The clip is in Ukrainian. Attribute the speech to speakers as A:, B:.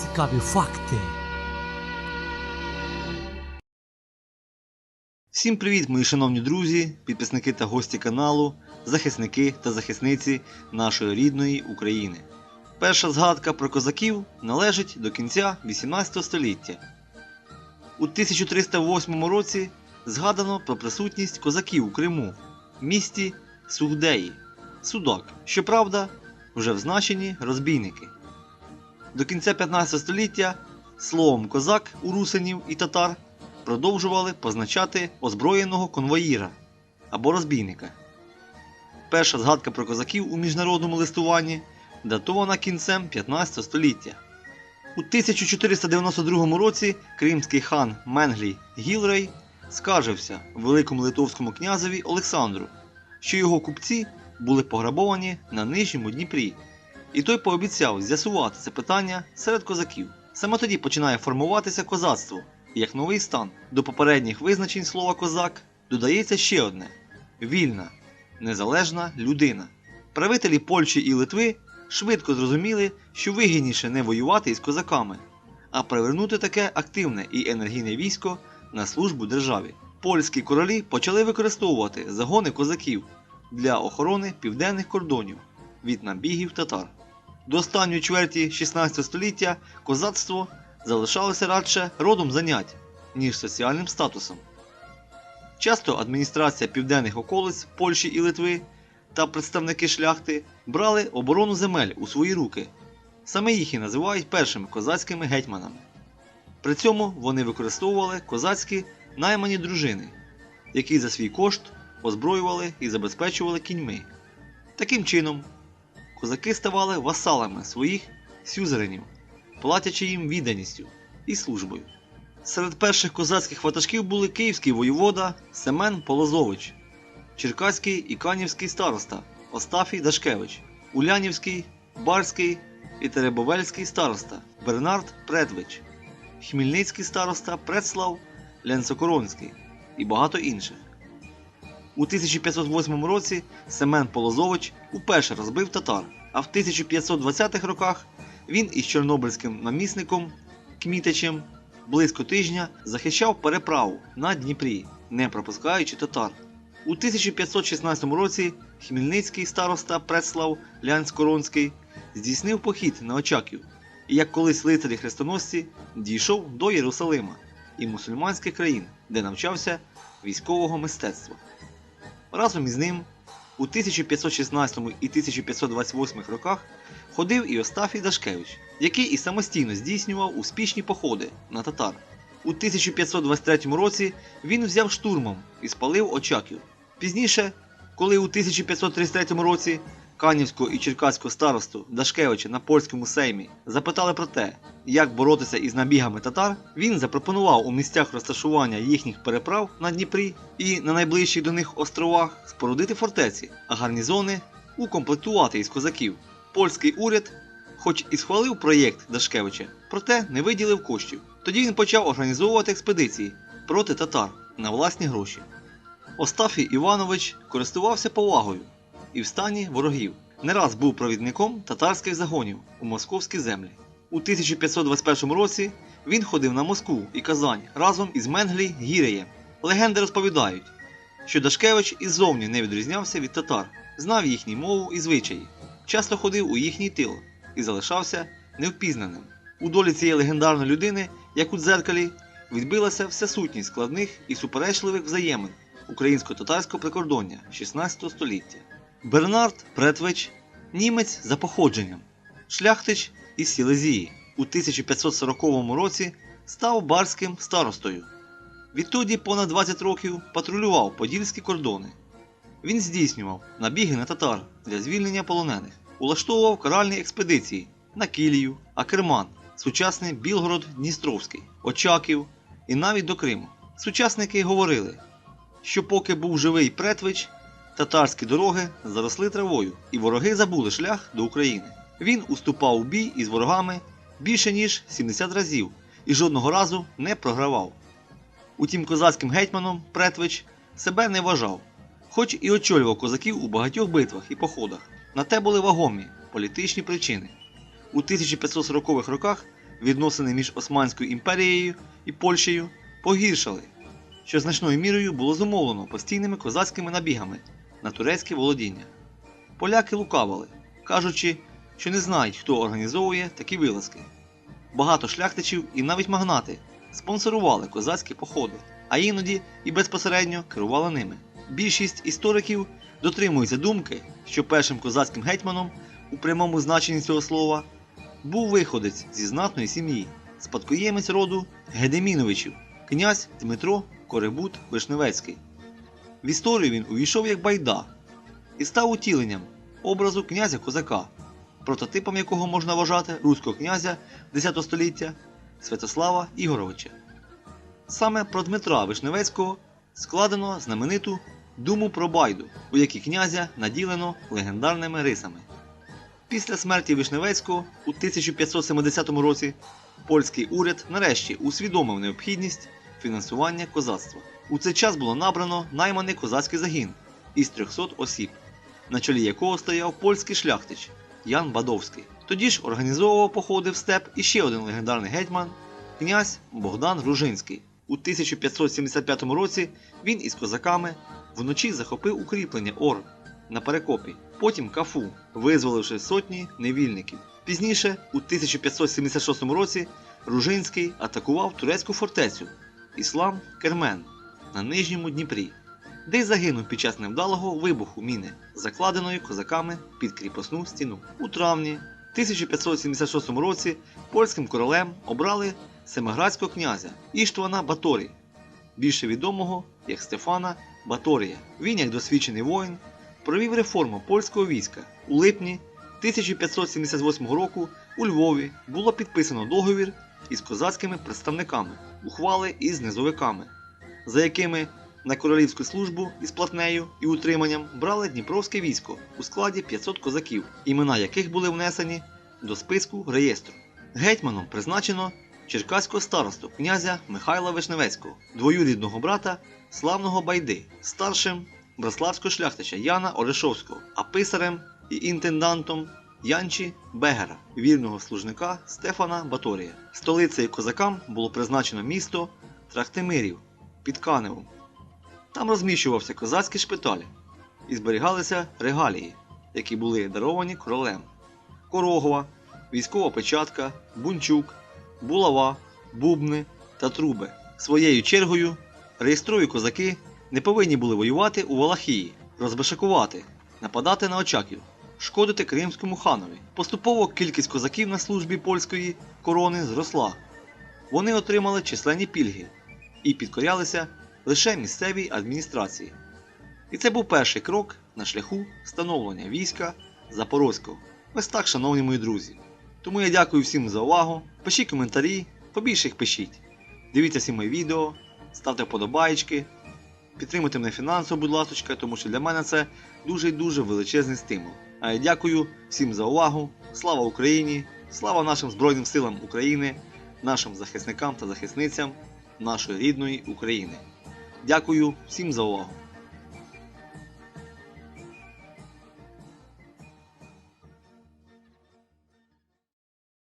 A: Цікаві факти.
B: Всім привіт, мої шановні друзі, підписники та гості каналу, захисники та захисниці нашої рідної України. Перша згадка про козаків належить до кінця 18 століття. У 1308 році згадано про присутність козаків у Криму, місті Сугдеї, Судак, щоправда, вже в значенні розбійники. До кінця 15 століття словом козак у русинів і татар продовжували позначати озброєного конвоїра або розбійника. Перша згадка про козаків у міжнародному листуванні датована кінцем 15 століття. У 1492 році кримський хан Менглій Гілрей скаржився великому литовському князеві Олександру, що його купці були пограбовані на нижньому Дніпрі, і той пообіцяв з'ясувати це питання серед козаків. Саме тоді починає формуватися козацтво, і як новий стан до попередніх визначень слова козак додається ще одне вільна, незалежна людина. Правителі Польщі і Литви швидко зрозуміли, що вигідніше не воювати із козаками, а привернути таке активне і енергійне військо на службу державі. Польські королі почали використовувати загони козаків для охорони південних кордонів від набігів татар. До останньої чверті 16 століття козацтво залишалося радше родом занять, ніж соціальним статусом. Часто адміністрація південних околиць Польщі і Литви та представники шляхти брали оборону земель у свої руки. Саме їх і називають першими козацькими гетьманами. При цьому вони використовували козацькі наймані дружини, які за свій кошт озброювали і забезпечували кіньми. Таким чином, козаки ставали васалами своїх сюзеренів, платячи їм відданістю і службою. Серед перших козацьких ватажків були київський воєвода Семен Полозович, Черкаський і Канівський староста Остафій Дашкевич, Улянівський, Барський і Теребовельський староста Бернард Предвич, Хмільницький староста Предслав Ленцокоронський і багато інших. У 1508 році Семен Полозович уперше розбив татар, а в 1520-х роках він із чорнобильським намісником Кмітичем близько тижня захищав переправу на Дніпрі, не пропускаючи татар. У 1516 році Хмельницький староста Предслав Лянськоронський здійснив похід на Очаків і, як колись лицарі хрестоносці, дійшов до Єрусалима і мусульманських країн, де навчався військового мистецтва. Разом із ним у 1516 і 1528 роках ходив і Остафій Дашкевич, який і самостійно здійснював успішні походи на татар. У 1523 році він взяв штурмом і спалив Очаків. Пізніше, коли у 1533 році Канівського і Черкаського старосту Дашкевича на польському сеймі запитали про те, як боротися із набігами татар, він запропонував у місцях розташування їхніх переправ на Дніпрі і на найближчих до них островах спорудити фортеці, а гарнізони укомплектувати із козаків. Польський уряд, хоч і схвалив проєкт Дашкевича, проте не виділив коштів. Тоді він почав організовувати експедиції проти татар на власні гроші. Остафій Іванович користувався повагою і в стані ворогів. Не раз був провідником татарських загонів у московські землі. У 1521 році він ходив на Москву і Казань разом із Менглі Гіреєм. Легенди розповідають, що Дашкевич іззовні не відрізнявся від татар, знав їхню мову і звичаї, часто ходив у їхній тил і залишався невпізнаним. У долі цієї легендарної людини, як у дзеркалі, відбилася вся сутність складних і суперечливих взаємин українсько-татарського прикордоння 16 століття. Бернард Претвич німець за походженням, шляхтич із Сілезії у 1540 році став барським старостою. Відтоді понад 20 років патрулював подільські кордони. Він здійснював набіги на татар для звільнення полонених, улаштовував каральні експедиції на Кілію, Акерман, сучасний Білгород Дністровський, Очаків і навіть до Криму. Сучасники говорили, що поки був живий Претвич, татарські дороги заросли травою, і вороги забули шлях до України. Він уступав у бій із ворогами більше ніж 70 разів і жодного разу не програвав. Утім, козацьким гетьманом Претвич себе не вважав, хоч і очолював козаків у багатьох битвах і походах. На те були вагомі політичні причини. У 1540-х роках відносини між Османською імперією і Польщею погіршали, що значною мірою було зумовлено постійними козацькими набігами на турецьке володіння. Поляки лукавили, кажучи, що не знають, хто організовує такі вилазки. Багато шляхтичів і навіть магнати спонсорували козацькі походи, а іноді і безпосередньо керували ними. Більшість істориків дотримуються думки, що першим козацьким гетьманом у прямому значенні цього слова був виходець зі знатної сім'ї, спадкоємець роду Гедеміновичів, князь Дмитро Коребут Вишневецький. В історію він увійшов як байда і став утіленням образу князя козака, прототипом якого можна вважати руського князя X століття Святослава Ігоровича. Саме про Дмитра Вишневецького складено знамениту Думу про Байду, у якій князя наділено легендарними рисами. Після смерті Вишневецького у 1570 році польський уряд нарешті усвідомив необхідність фінансування козацтва. У цей час було набрано найманий козацький загін із 300 осіб, на чолі якого стояв польський шляхтич Ян Бадовський. Тоді ж організовував походи в степ іще один легендарний гетьман князь Богдан Ружинський. У 1575 році він із козаками вночі захопив укріплення Ор на перекопі, потім Кафу, визволивши сотні невільників. Пізніше, у 1576 році, Ружинський атакував турецьку фортецю Іслам Кермен на Нижньому Дніпрі, де й загинув під час невдалого вибуху міни, закладеної козаками під кріпосну стіну. У травні 1576 році польським королем обрали семиградського князя Іштвана Баторі, більше відомого як Стефана Баторія. Він, як досвідчений воїн, провів реформу польського війська. У липні 1578 року у Львові було підписано договір із козацькими представниками, ухвали із низовиками, за якими на королівську службу із платнею і утриманням брали Дніпровське військо у складі 500 козаків, імена яких були внесені до списку реєстру. Гетьманом призначено черкаського старосту князя Михайла Вишневецького, двоюрідного брата славного Байди, старшим браславського шляхтича Яна Орешовського, а писарем і інтендантом Янчі Бегера, вірного служника Стефана Баторія. Столицею козакам було призначено місто Трахтимирів під Каневом. Там розміщувався козацький шпиталь і зберігалися регалії, які були даровані королем. Корогова, військова печатка, бунчук, булава, бубни та труби. Своєю чергою реєстрові козаки не повинні були воювати у Валахії, розбешакувати, нападати на очаків, шкодити кримському ханові. Поступово кількість козаків на службі польської корони зросла. Вони отримали численні пільги і підкорялися лише місцевій адміністрації. І це був перший крок на шляху становлення війська Запорозького. Ось так, шановні мої друзі. Тому я дякую всім за увагу. Пишіть коментарі, побільше їх пишіть. Дивіться всі мої відео, ставте вподобайки, підтримуйте мене фінансово, будь ласка, тому що для мене це дуже дуже величезний стимул. А я дякую всім за увагу. Слава Україні! Слава нашим Збройним силам України, нашим захисникам та захисницям нашої рідної України. Дякую всім за увагу!